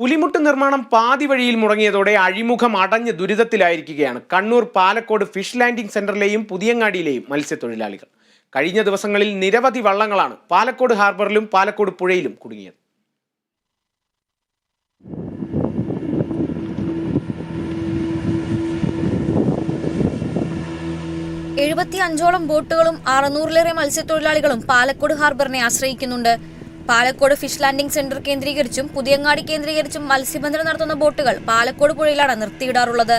പുലിമുട്ട് നിർമ്മാണം പാതി വഴിയിൽ മുടങ്ങിയതോടെ അഴിമുഖം അടഞ്ഞ് ദുരിതത്തിലായിരിക്കുകയാണ്. കണ്ണൂർ പാലക്കോട് ഫിഷ് ലാൻഡിംഗ് സെന്ററിലെയും പുതിയങ്ങാടിയിലെയും മത്സ്യത്തൊഴിലാളികൾ. കഴിഞ്ഞ ദിവസങ്ങളിൽ നിരവധി വള്ളങ്ങളാണ് പാലക്കോട് ഹാർബറിലും പാലക്കോട് പുഴയിലും കുടുങ്ങിയത്. എഴുപത്തി അഞ്ചോളം ബോട്ടുകളും അറുന്നൂറിലേറെ മത്സ്യത്തൊഴിലാളികളും പാലക്കോട് ഹാർബറിനെ ആശ്രയിക്കുന്നുണ്ട്. പാലക്കോട് ഫിഷ് ലാൻഡിംഗ് സെന്റർ കേന്ദ്രീകരിച്ചും പുതിയങ്ങാടി കേന്ദ്രീകരിച്ചും മത്സ്യബന്ധനം നടത്തുന്ന ബോട്ടുകൾ പാലക്കോട് പുഴയിലാണ് നിർത്തിയിടാറുള്ളത്.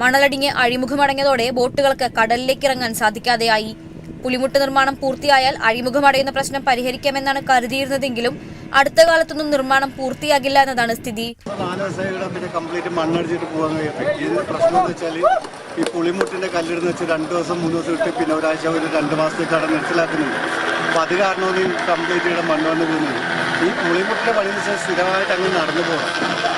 മണലടിഞ്ഞ് അഴിമുഖമടങ്ങിയതോടെ ബോട്ടുകൾക്ക് കടലിലേക്ക് ഇറങ്ങാൻ സാധിക്കാതെയായി. പുലിമുട്ട് നിർമ്മാണം പൂർത്തിയായാൽ അഴിമുഖമടയുന്ന പ്രശ്നം പരിഹരിക്കാമെന്നാണ് കരുതിയിരുന്നതെങ്കിലും അടുത്ത കാലത്തൊന്നും നിർമ്മാണം പൂർത്തിയാകില്ല എന്നതാണ് സ്ഥിതി. കംപ്ലീറ്റ് പ്രശ്നം എന്ന് വെച്ചാൽ ഈ പുളിമുട്ടിന്റെ കല്ലിടുന്ന് വെച്ച് രണ്ട് ദിവസം മൂന്ന് ദിവസം ഇട്ട് പിന്നെ ഒരാഴ്ച ഒരു രണ്ട് മാസത്തേക്കാണ് നിർത്തലാക്കുന്നുണ്ട്. അപ്പോൾ അത് കാരണമാണ് ഈ കംപ്ലീറ്റ് ഇവിടെ മണ്ണ് വന്ന് പോകുന്നത് ഈ പുളിമുട്ടിലെ പണി ദിവസം സ്ഥിരമായിട്ട് അങ്ങ് നടന്നു പോകണം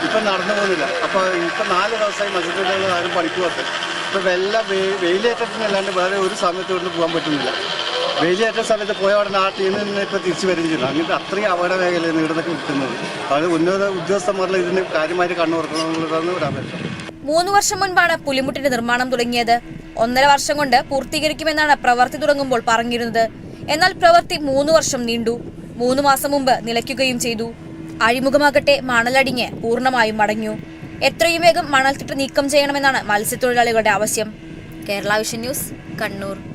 ഇപ്പം നടന്നു പോകുന്നില്ല. അപ്പോൾ ഇപ്പം നാല് ദിവസമായി മത്സ്യത്തൊഴിലാളികൾ ആരും പണിക്ക് പോകട്ടെ ഇപ്പോൾ വെല്ല വെയിലേറ്റത്തിനല്ലാണ്ട് വേറെ ഒരു സമയത്ത് ഇവിടുന്ന് പോകാൻ പറ്റുന്നില്ല. വെയിലേറ്റ സമയത്ത് പോയ അവിടെ നാട്ടിൽ നിന്ന് ഇപ്പോൾ തിരിച്ചു വരുന്നില്ല അങ്ങനത്തെ അത്രയും അപകട മേഖലയാണ് ഇവിടുന്നൊക്കെ കിട്ടുന്നത്. അത് ഉന്നത ഉദ്യോഗസ്ഥന്മാരിൽ ഇതിന് കാര്യമായിട്ട് കണ്ണു തുറക്കണമെന്നുള്ളതാണ് ഇവിടെ അപേക്ഷ. മൂന്ന് വർഷം മുൻപാണ് പുലിമുട്ടിന്റെ നിർമ്മാണം തുടങ്ങിയത്. ഒന്നര വർഷം കൊണ്ട് പൂർത്തീകരിക്കുമെന്നാണ് പ്രവർത്തി തുടങ്ങുമ്പോൾ പറഞ്ഞിരുന്നത്. എന്നാൽ പ്രവൃത്തി മൂന്ന് വർഷം നീണ്ടു. മൂന്ന് മാസം മുമ്പ് നിലയ്ക്കുകയും ചെയ്തു. അഴിമുഖമാകട്ടെ മണലടിഞ്ഞ് പൂർണമായും മടങ്ങു എത്രയും വേഗം മണൽത്തിട്ട് നീക്കം ചെയ്യണമെന്നാണ് മത്സ്യത്തൊഴിലാളികളുടെ ആവശ്യം. Kerala vision news Kannur.